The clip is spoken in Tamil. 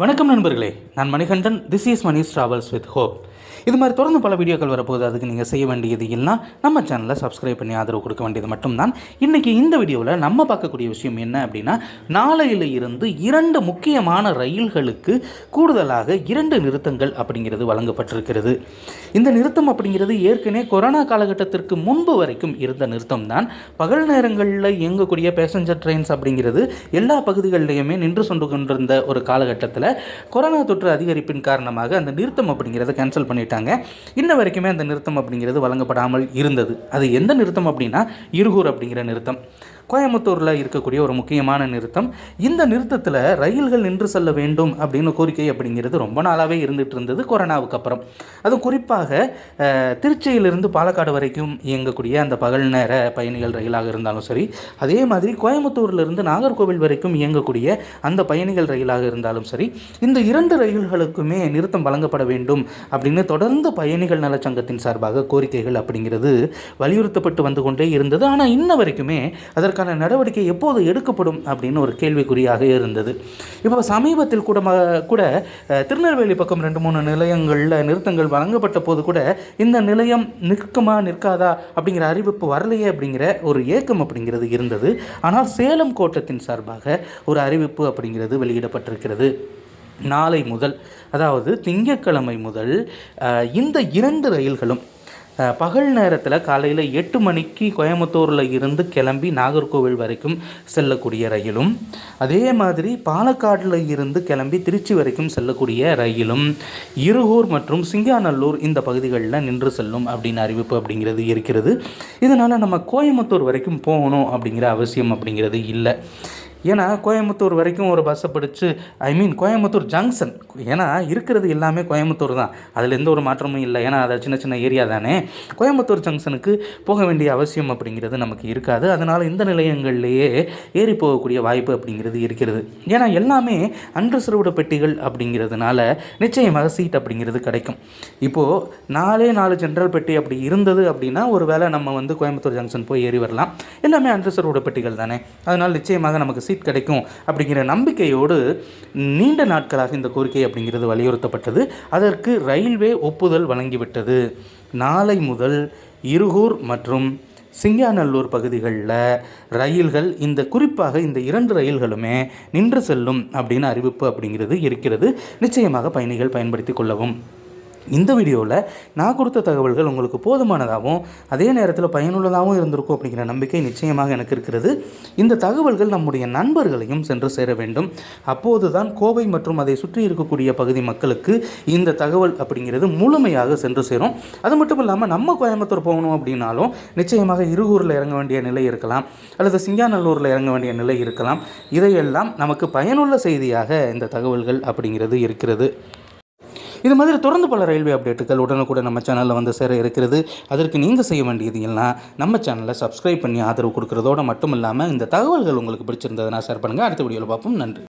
வணக்கம் நண்பர்களே நான் Manikandan. This is Mani's travels with hope இது மாதிரி தொடர்ந்து பல வீடியோக்கள் வரப்போகுது. அதுக்கு நீங்கள் செய்ய வேண்டியது இல்லைனா நம்ம சேனலை சப்ஸ்கிரைப் பண்ணி ஆதரவு கொடுக்க வேண்டியது மட்டும்தான். இன்றைக்கி இந்த வீடியோவில் நம்ம பார்க்கக்கூடிய விஷயம் என்ன அப்படின்னா நாளையில் இருந்து இரண்டு முக்கியமான ரயில்களுக்கு கூடுதலாக இரண்டு நிறுத்தங்கள் அப்படிங்கிறது வழங்கப்பட்டிருக்கிறது. இந்த நிறுத்தம் அப்படிங்கிறது ஏற்கனவே கொரோனா காலகட்டத்திற்கு முன்பு வரைக்கும் இருந்த நிறுத்தம் தான். பகல் நேரங்களில் இயங்கக்கூடிய பேசஞ்சர் ட்ரெயின்ஸ் அப்படிங்கிறது எல்லா பகுதிகளிலையுமே நின்று சென்று கொண்டிருந்த ஒரு காலகட்டத்தில் கொரோனா தொற்று அதிகரிப்பின் காரணமாக அந்த நிறுத்தம் அப்படிங்கிறத கேன்சல் பண்ணிட்டாங்க. இன்ன வரைக்குமே அந்த நிறுத்தம் அப்படிங்கிறது வழங்கப்படாமல் இருந்தது. அது எந்த நிறுத்தம் அப்படின்னா இருகூர் அப்படிங்கிற நிறுத்தம். கோயம்புத்தூரில் இருக்கக்கூடிய ஒரு முக்கியமான நிறுத்தம். இந்த நிறுத்தத்தில் ரயில்கள் நின்று செல்ல வேண்டும் அப்படின்னு கோரிக்கை அப்படிங்கிறது ரொம்ப நாளாகவே இருந்துகிட்டு இருந்தது கொரோனாவுக்கு அப்புறம். அதுவும் குறிப்பாக திருச்சியிலிருந்து பாலக்காடு வரைக்கும் இயங்கக்கூடிய அந்த பகல் நேர பயணிகள் ரயிலாக இருந்தாலும் சரி அதே மாதிரி கோயம்புத்தூர்லேருந்து நாகர்கோவில் வரைக்கும் இயங்கக்கூடிய அந்த பயணிகள் ரயிலாக இருந்தாலும் சரி இந்த இரண்டு ரயில்களுக்குமே நிறுத்தம் வழங்கப்பட வேண்டும் அப்படின்னு தொடர்ந்து பயணிகள் நலச்சங்கத்தின் சார்பாக கோரிக்கைகள் அப்படிங்கிறது வலியுறுத்தப்பட்டு வந்து கொண்டே இருந்தது. ஆனால் இன்ன வரைக்குமே அதற்கான நடவடிக்கை எப்போது எடுக்கப்படும் அப்படின்னு ஒரு கேள்விக்குறியாக இருந்தது. இப்போ சமீபத்தில் கூட ம- கூட திருநெல்வேலி பக்கம் ரெண்டு மூணு நிலையங்களில் நிறுத்தங்கள் வழங்கப்பட்ட போது கூட இந்த நிலையம் நிற்குமா நிற்காதா அப்படிங்கிற அறிவிப்பு வரலையே அப்படிங்கிற ஒரு ஏக்கம் அப்படிங்கிறது இருந்தது. ஆனால் சேலம் கோட்டத்தின் சார்பாக ஒரு அறிவிப்பு அப்படிங்கிறது வெளியிடப்பட்டிருக்கிறது. நாளை முதல் அதாவது திங்கட்கிழமை முதல் இந்த இரண்டு ரயில்களும் பகல் நேரத்தில் காலையில் எட்டு மணிக்கு கோயம்புத்தூரில் இருந்து கிளம்பி நாகர்கோவில் வரைக்கும் செல்லக்கூடிய ரயிலும் அதே மாதிரி பாலக்காட்டில் இருந்து கிளம்பி திருச்சி வரைக்கும் செல்லக்கூடிய ரயிலும் இருகூர் மற்றும் சிங்காநல்லூர் இந்த பகுதிகளில் நின்று செல்லும் அப்படின்னு அறிவிப்பு அப்படிங்கிறது இருக்கிறது. இதனால் நம்ம கோயம்புத்தூர் வரைக்கும் போகணும் அப்படிங்கிற அவசியம் அப்படிங்கிறது இல்லை. ஏன்னா கோயம்புத்தூர் வரைக்கும் ஒரு பஸ்ஸை பிடிச்சி ஐ மீன் கோயம்புத்தூர் ஜங்ஷன் ஏன்னா இருக்கிறது எல்லாமே கோயம்புத்தூர் தான். அதில் எந்த ஒரு மாற்றமும் இல்லை. ஏன்னா அது சின்ன சின்ன ஏரியா தானே. கோயம்புத்தூர் ஜங்ஷனுக்கு போக வேண்டிய அவசியம் அப்படிங்கிறது நமக்கு இருக்காது. அதனால் இந்த நிலையங்கள்லேயே ஏறி போகக்கூடிய வாய்ப்பு அப்படிங்கிறது இருக்கிறது. ஏன்னா எல்லாமே அன்ரிசர்வ்டு பெட்டிகள் அப்படிங்கிறதுனால நிச்சயமாக சீட் அப்படிங்கிறது கிடைக்கும். இப்போது நாலே நாலு ஜென்ரல் பெட்டி அப்படி இருந்தது அப்படின்னா ஒரு வேளை நம்ம வந்து கோயம்புத்தூர் ஜங்ஷன் போய் ஏறி வரலாம். எல்லாமே அன்ரிசர்வ்டு பெட்டிகள் தானே? அதனால் நிச்சயமாக நமக்கு சீட் கிடைக்கும் அப்படிங்கிற நம்பிக்கையோடு நீண்ட நாட்களாக இந்த கோரிக்கை அப்படிங்கிறது வலியுறுத்தப்பட்டது. அதற்கு ரயில்வே ஒப்புதல் வழங்கிவிட்டது. நாளை முதல் இருகூர் மற்றும் சிங்காநல்லூர் பகுதிகளில் ரயில்கள் இந்த குறிப்பாக இந்த இரண்டு ரயில்களுமே நின்று செல்லும் அப்படின்னு அறிவிப்பு அப்படிங்கிறது இருக்கிறது. நிச்சயமாக பயணிகள் பயன்படுத்தி கொள்ளவும். இந்த வீடியோவில் நான் கொடுத்த தகவல்கள் உங்களுக்கு போதுமானதாகவும் அதே நேரத்தில் பயனுள்ளதாகவும் இருந்திருக்கும் அப்படிங்கிற நம்பிக்கை நிச்சயமாக எனக்கு இருக்கிறது. இந்த தகவல்கள் நம்முடைய நண்பர்களையும் சென்று சேர வேண்டும். அப்போது தான் கோவை மற்றும் அதை சுற்றி இருக்கக்கூடிய பகுதி மக்களுக்கு இந்த தகவல் அப்படிங்கிறது முழுமையாக சென்று சேரும். அது மட்டும் இல்லாமல் நம்ம கோயம்புத்தூர் போகணும் அப்படின்னாலும் நிச்சயமாக இருகூரில் இறங்க வேண்டிய நிலை இருக்கலாம். அல்லது சிங்காநல்லூரில் இறங்க வேண்டிய நிலை இருக்கலாம். இதையெல்லாம் நமக்கு பயனுள்ள செய்தியாக இந்த தகவல்கள் அப்படிங்கிறது இருக்கிறது. இது மாதிரி தொடர்ந்து பல ரயில்வே அப்டேட்டுகள் உடனுக்குடன் நம்ம சேனலில் வந்து சேர இருக்கிறது. அதற்கு நீங்கள் செய்ய வேண்டியது எல்லாம் நம்ம சேனலை சப்ஸ்கிரைப் பண்ணி ஆதரவு கொடுக்குறதோடு மட்டும் இல்லாமல் இந்த தகவல்கள் உங்களுக்கு பிடிச்சிருந்ததுன்னா ஷேர் பண்ணுங்கள் அடுத்த வீடியோவில் பார்ப்போம். நன்றி.